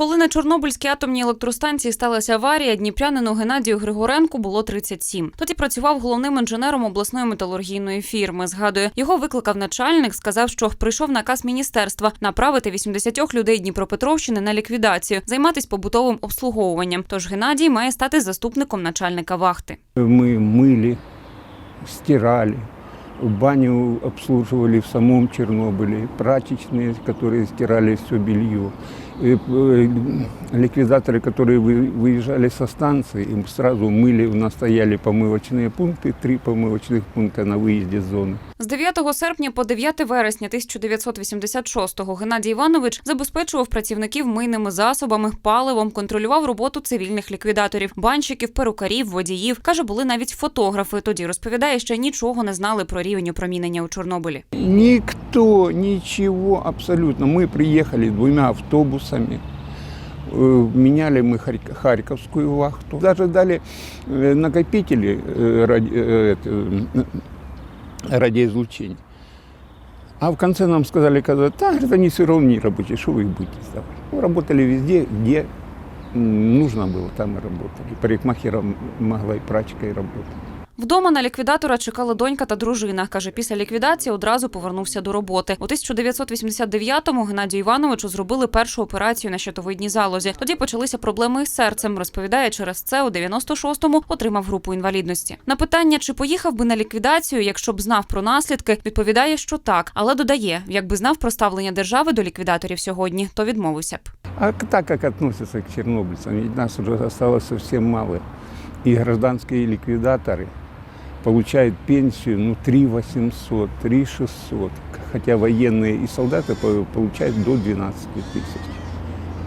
Коли на Чорнобильській атомній електростанції сталася аварія, дніпрянину Геннадію Григоренку було 37. Тоді працював головним інженером обласної металургійної фірми. Згадує, його викликав начальник, сказав, що прийшов наказ міністерства направити 80 людей Дніпропетровщини на ліквідацію, займатися побутовим обслуговуванням. Тож Геннадій має стати заступником начальника вахти. Мы мыли, стирали, баню обслуживали в самом Чернобыле, прачечные, которые стирали все белье, И, э, ликвидаторы, которые вы- выезжали со станции, им сразу мыли, у нас стояли помывочные пункты, три помывочных пункта на выезде с зоны. З 9 серпня по 9 вересня 1986-го Геннадій Іванович забезпечував працівників мийними засобами, паливом, контролював роботу цивільних ліквідаторів, банщиків, перукарів, водіїв. Каже, були навіть фотографи. Тоді розповідає, ще нічого не знали про рівень опромінення у Чорнобилі. Никто, ничего абсолютно. Мы приехали двумя автобусами, э, меняли мы Харь- Харьковскую вахту. Даже дали э, накопители э, ради- радиоизлучения. А в конце нам сказали, когда, да, это не все равно не рабочие, что вы их будете сдавать. Мы работали везде, где нужно было, там и работали. Парикмахером могла и прачкой работать. Вдома на ліквідатора чекали донька та дружина. Каже, після ліквідації одразу повернувся до роботи. У 1989-му Геннадію Івановичу зробили першу операцію на щитовидній залозі. Тоді почалися проблеми із серцем. Розповідає, через це у 96-му отримав групу інвалідності. На питання, чи поїхав би на ліквідацію, якщо б знав про наслідки, відповідає, що так, але додає, якби знав про ставлення держави до ліквідаторів сьогодні, то відмовився б. А так как относятся к чернобыльцам, ведь нас уже осталось совсем мало. И гражданские ликвидаторы получают пенсию ну, 3 800, 3 600, хотя военные и солдаты по- получают до 12 тысяч.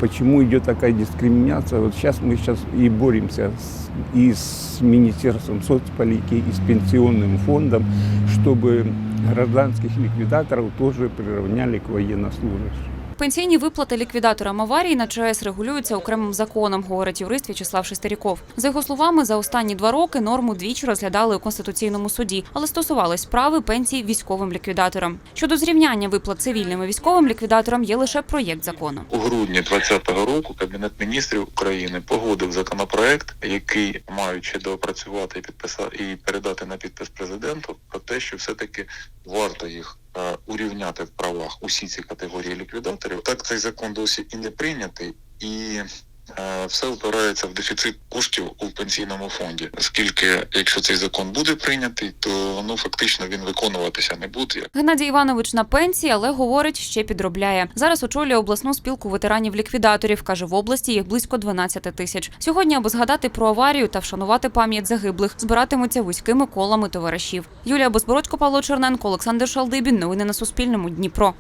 Почему идет такая дискриминация? Вот сейчас мы сейчас и боремся с, и с Министерством соцполитики, и с пенсионным фондом, чтобы гражданских ликвидаторов тоже приравняли к военнослужащим. Пенсійні виплати ліквідаторам аварії на ЧАЕС регулюються окремим законом, говорить юрист В'ячеслав Шестеріков. За його словами, за останні два роки норму двічі розглядали у конституційному суді, але стосувались справи пенсій військовим ліквідаторам. Щодо зрівняння виплат цивільним і військовим ліквідаторам є лише проєкт закону. У грудні 2020 року Кабінет міністрів України погодив законопроект, який маючи доопрацювати і підписати і передати на підпис президенту про те, що все-таки варто їх урівняти в правах усі ці категорії ліквідаторів. Так цей закон досі і не прийнятий і. Все впирається в дефіцит коштів у пенсійному фонді, оскільки якщо цей закон буде прийнятий, то ну фактично він виконуватися не буде. Геннадій Іванович на пенсії, але говорить, ще підробляє. Зараз очолює обласну спілку ветеранів-ліквідаторів. каже, в області їх близько 12 тисяч. Сьогодні, аби згадати про аварію та вшанувати пам'ять загиблих, збиратимуться вузькими колами товаришів. Юлія Безбородько, Павло Черненко, Олександр Шалдибін. Новини на Суспільному. Дніпро.